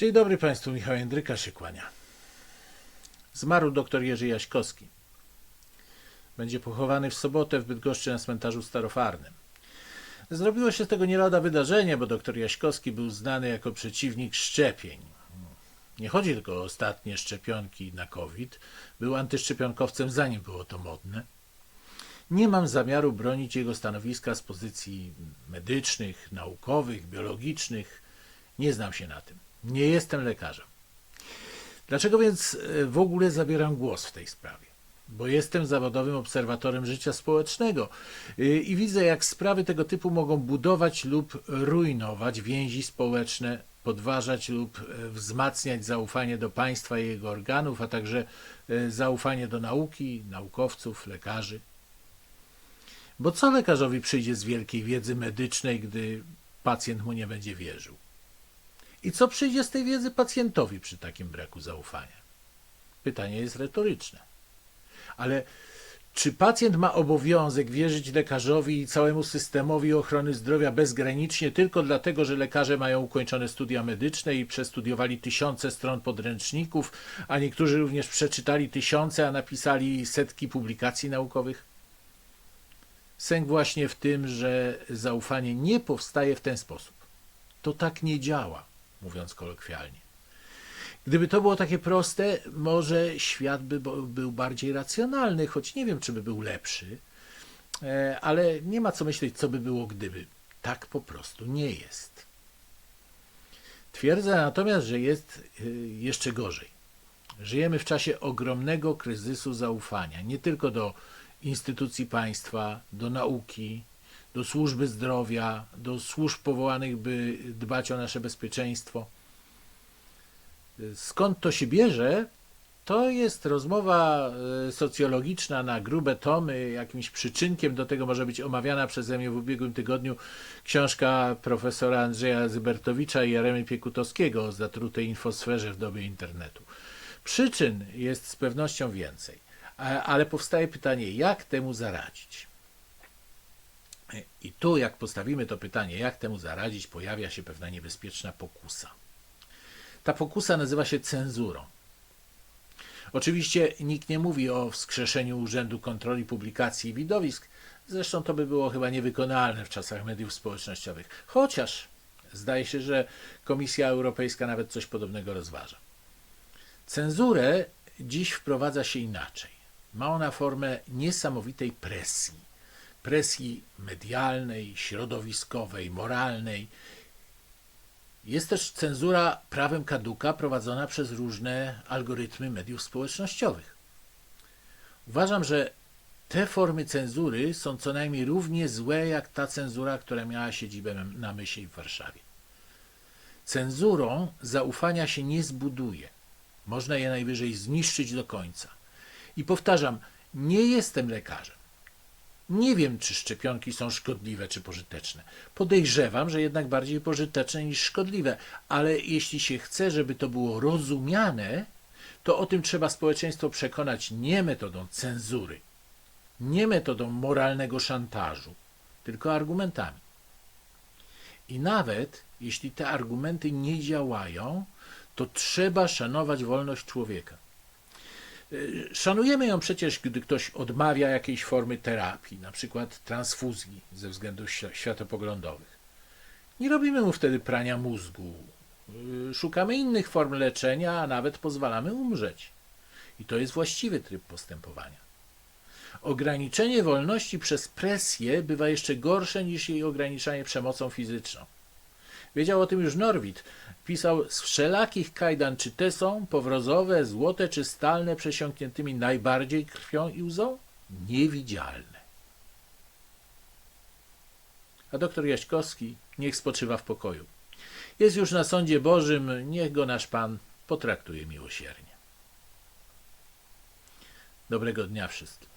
Dzień dobry Państwu, Michał Jędryka się kłania. Zmarł dr Jerzy Jaśkowski. Będzie pochowany w sobotę w Bydgoszczy na cmentarzu starofarnym. Zrobiło się z tego nie lada wydarzenie, bo dr Jaśkowski był znany jako przeciwnik szczepień. Nie chodzi tylko o ostatnie szczepionki na COVID. Był antyszczepionkowcem zanim było to modne. Nie mam zamiaru bronić jego stanowiska z pozycji medycznych, naukowych, biologicznych. Nie znam się na tym. Nie jestem lekarzem. Dlaczego więc e, w ogóle zabieram głos w tej sprawie? Bo jestem zawodowym obserwatorem życia społecznego y, i widzę, jak sprawy tego typu mogą budować lub rujnować więzi społeczne, podważać lub e, wzmacniać zaufanie do państwa i jego organów, a także e, zaufanie do nauki, naukowców, lekarzy. Bo co lekarzowi przyjdzie z wielkiej wiedzy medycznej, gdy pacjent mu nie będzie wierzył? I co przyjdzie z tej wiedzy pacjentowi przy takim braku zaufania? Pytanie jest retoryczne. Ale czy pacjent ma obowiązek wierzyć lekarzowi i całemu systemowi ochrony zdrowia bezgranicznie tylko dlatego, że lekarze mają ukończone studia medyczne i przestudiowali tysiące stron podręczników, a niektórzy również przeczytali tysiące, a napisali setki publikacji naukowych? Sęk właśnie w tym, że zaufanie nie powstaje w ten sposób. To tak nie działa, mówiąc kolokwialnie. Gdyby to było takie proste, może świat by był bardziej racjonalny, choć nie wiem, czy by był lepszy, E, ale nie ma co myśleć, co by było, gdyby. Tak po prostu nie jest. Twierdzę natomiast, że jest y, jeszcze gorzej. Żyjemy w czasie ogromnego kryzysu zaufania, nie tylko do instytucji państwa, do nauki, do służby zdrowia, do służb powołanych, by dbać o nasze bezpieczeństwo. Skąd to się bierze? To jest rozmowa e, socjologiczna na grube tomy. Jakimś przyczynkiem do tego może być omawiana przeze mnie w ubiegłym tygodniu książka profesora Andrzeja Zybertowicza i Jeremy Piekutowskiego o zatrutej infosferze w dobie internetu. Przyczyn jest z pewnością więcej, ale powstaje pytanie, jak temu zaradzić? I tu, jak postawimy to pytanie, jak temu zaradzić, pojawia się pewna niebezpieczna pokusa. Ta pokusa nazywa się cenzurą. Oczywiście nikt nie mówi o wskrzeszeniu Urzędu Kontroli Publikacji i Widowisk, zresztą to by było chyba niewykonalne w czasach mediów społecznościowych, chociaż zdaje się, że Komisja Europejska nawet coś podobnego rozważa. Cenzurę dziś wprowadza się inaczej. Ma ona formę niesamowitej presji. Presji medialnej, środowiskowej, moralnej. Jest też cenzura prawem kaduka prowadzona przez różne algorytmy mediów społecznościowych. Uważam, że te formy cenzury są co najmniej równie złe jak ta cenzura, która miała siedzibę na Mysie i w Warszawie. Cenzurą zaufania się nie zbuduje. Można je najwyżej zniszczyć do końca. I powtarzam, nie jestem lekarzem. Nie wiem, czy szczepionki są szkodliwe czy pożyteczne. Podejrzewam, że jednak bardziej pożyteczne niż szkodliwe, ale jeśli się chce, żeby to było rozumiane, to o tym trzeba społeczeństwo przekonać nie metodą cenzury, nie metodą moralnego szantażu, tylko argumentami. I nawet jeśli te argumenty nie działają, to trzeba szanować wolność człowieka. Szanujemy ją przecież, gdy ktoś odmawia jakiejś formy terapii, na przykład transfuzji ze względów świ- światopoglądowych. Nie robimy mu wtedy prania mózgu. Y, Szukamy innych form leczenia, a nawet pozwalamy umrzeć. I to jest właściwy tryb postępowania. Ograniczenie wolności przez presję bywa jeszcze gorsze niż jej ograniczanie przemocą fizyczną. Wiedział o tym już Norwid. Pisał, z wszelakich kajdan czy te są powrozowe, złote czy stalne, przesiąkniętymi najbardziej krwią i łzą? Niewidzialne. A doktor Jaśkowski niech spoczywa w pokoju. Jest już na sądzie Bożym, niech go nasz Pan potraktuje miłosiernie. Dobrego dnia wszystkim.